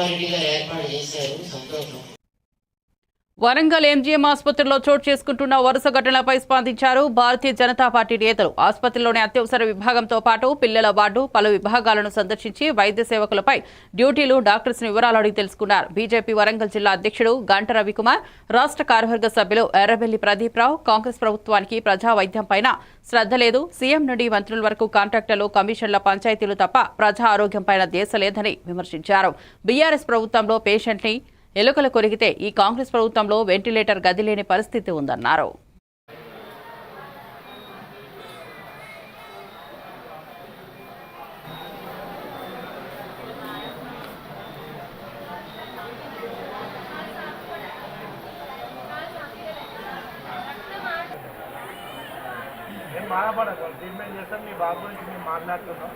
రెడ్డి గారు ఏర్పాటు చేశారు సంతోషం Warangal MGM ఆసుపత్రిలో చోటు చేసుకుంటున్న వరుస ఘటనలపై స్పందించారు భారతీయ జనతా పార్టీ నేతలు. ఆసుపత్రిలోని అత్యవసర విభాగంతో పాటు పిల్లల వార్డు పలు విభాగాలను సందర్శించి వైద్య సేవకులపై డ్యూటీలు డాక్టర్స్ వివరాలు అడిగి తెలుసుకున్నారు. బీజేపీ వరంగల్ జిల్లా అధ్యక్షుడు గంట రవికుమార్ రాష్ట్ర కార్యవర్గ సభ్యులు ఎర్రబెల్లి ప్రదీప్ రావు కాంగ్రెస్ ప్రభుత్వానికి ప్రజా వైద్యంపైన శ్రద్ధ లేదు. సీఎం నుండి మంత్రుల వరకు కాంట్రాక్టర్లు కమిషన్ల పంచాయతీలు తప్ప ప్రజా ఆరోగ్యంపైన దేశ లేదని విమర్శించారు. బీఆర్ఎస్ ప్రభుత్వంలో పేషెంట్ని ఎలుకలు కొరిగితే ఈ కాంగ్రెస్ ప్రభుత్వంలో వెంటిలేటర్ గది లేని పరిస్థితి ఉందన్నారు. బాధపడదు ట్రీట్మెంట్ చేస్తాం మీ బాబు గురించి మేము మాట్లాడుతున్నాం.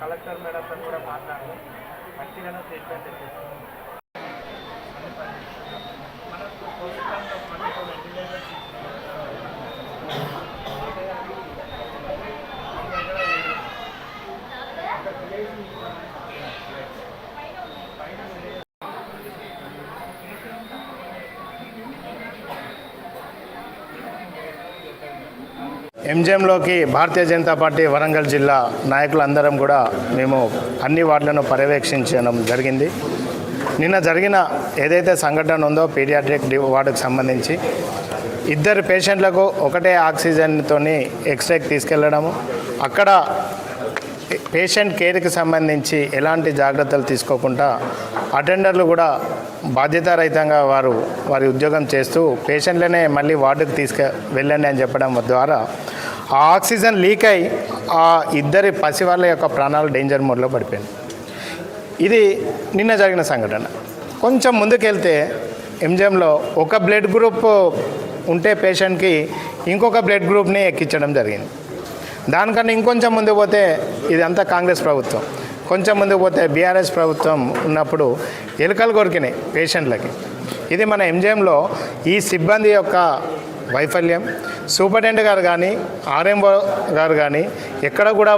కలెక్టర్ మేడం కూడా మాట్లాడాము మంచిగానే ట్రీట్మెంట్ చేస్తాం. ఎంజిఎంలోకి భారతీయ జనతా పార్టీ వరంగల్ జిల్లా నాయకులందరం కూడా మేము అన్ని వార్డులను పర్యవేక్షించడం జరిగింది. నిన్న జరిగిన ఏదైతే సంఘటన ఉందో పీడియాట్రిక్ వార్డుకు సంబంధించి ఇద్దరు పేషెంట్లకు ఒకటే ఆక్సిజన్తో ఎక్స్రేకి తీసుకెళ్ళడము. అక్కడ పేషెంట్ కేర్కి సంబంధించి ఎలాంటి జాగ్రత్తలు తీసుకోకుండా అటెండర్లు కూడా బాధ్యతారహితంగా వారు వారి ఉద్యోగం చేస్తూ పేషెంట్లనే మళ్ళీ వార్డుకు తీసుకు వెళ్ళండి అని చెప్పడం ద్వారా ఆ ఆక్సిజన్ లీక్ అయి ఆ ఇద్దరి పసి వాళ్ళ యొక్క ప్రాణాలు డేంజర్ మోడ్లో పడిపోయింది ఇది నిన్న జరిగిన సంఘటన. కొంచెం ముందుకెళ్తే ఎంజిఎంలో ఒక బ్లడ్ గ్రూప్ ఉంటే పేషెంట్కి ఇంకొక బ్లడ్ గ్రూప్ని ఎక్కించడం జరిగింది. దానికన్నా ఇంకొంచెం ముందుకు పోతే ఇదంతా కాంగ్రెస్ ప్రభుత్వం. కొంచెం ముందుకు పోతే బీఆర్ఎస్ ప్రభుత్వం ఉన్నప్పుడు ఎలుకలు కొరికినాయి పేషెంట్లకి. ఇది మన ఎంజిఎంలో ఈ సిబ్బంది యొక్క వైఫల్యం. సూపరింటెండెంట్ గారు కానీ ఆర్ఎంఓ గారు కానీ ఎక్కడ కూడా